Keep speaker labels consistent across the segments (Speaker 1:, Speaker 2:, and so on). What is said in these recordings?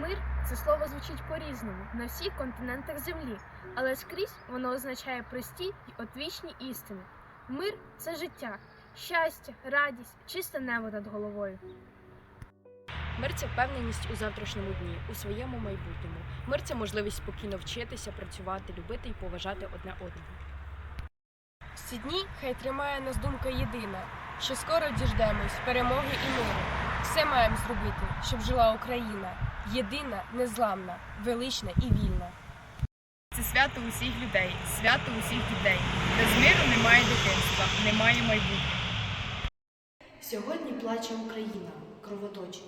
Speaker 1: Мир це слово звучить по-різному на всіх континентах землі, але скрізь воно означає прості й отвічні істини. Мир це життя, щастя, радість, чисте небо над головою.
Speaker 2: Мир це впевненість у завтрашньому дні, у своєму майбутньому. Мир це можливість спокійно вчитися, працювати, любити і поважати одне одного. Ці дні хай тримає нас думка єдина, що скоро діждемось перемоги і миру. Все маємо зробити, щоб жила Україна, єдина, незламна, велична і вільна.
Speaker 3: Це свято усіх людей, свято усіх дітей. Без миру немає дитинства, немає майбутнього.
Speaker 4: Сьогодні плаче Україна, кровоточить.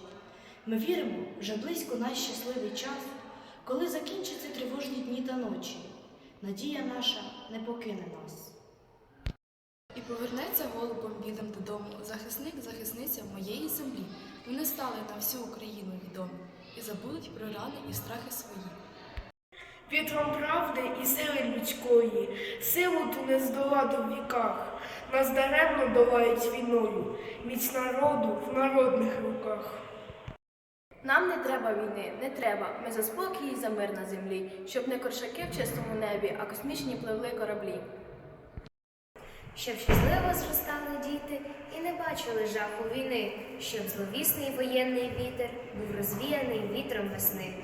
Speaker 4: Ми віримо, вже близько наш щасливий час, коли закінчаться тривожні дні та ночі. Надія наша не покине нас.
Speaker 5: І повернеться голубом білим додому захисник, захисниця моєї землі. Вони стали на всю Україну відомі і забудуть про рани і страхи свої.
Speaker 6: Вітром правди і сили людської, силу ту не здолати в віках, нас даремно долають війною, міць народу в народних руках.
Speaker 7: Нам не треба війни, не треба. Ми за спокій і за мир на землі, щоб не коршаки в чистому небі, а космічні пливли кораблі.
Speaker 8: Щоб щасливо зростали діти бачили жаху війни, щоб зловісний воєнний вітер був розвіяний вітром весни.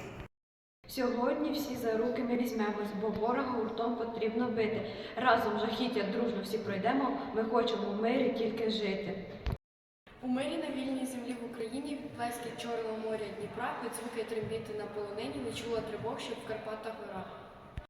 Speaker 9: Сьогодні всі за руки ми візьмемось, бо ворога гуртом потрібно бити. Разом жахіття дружно всі пройдемо. Ми хочемо в мирі тільки жити.
Speaker 5: У мирі на вільній землі в Україні від плесків Чорного моря Дніпра під звуки трембіти на полонині не чула тривог, щоб в Карпатах гора.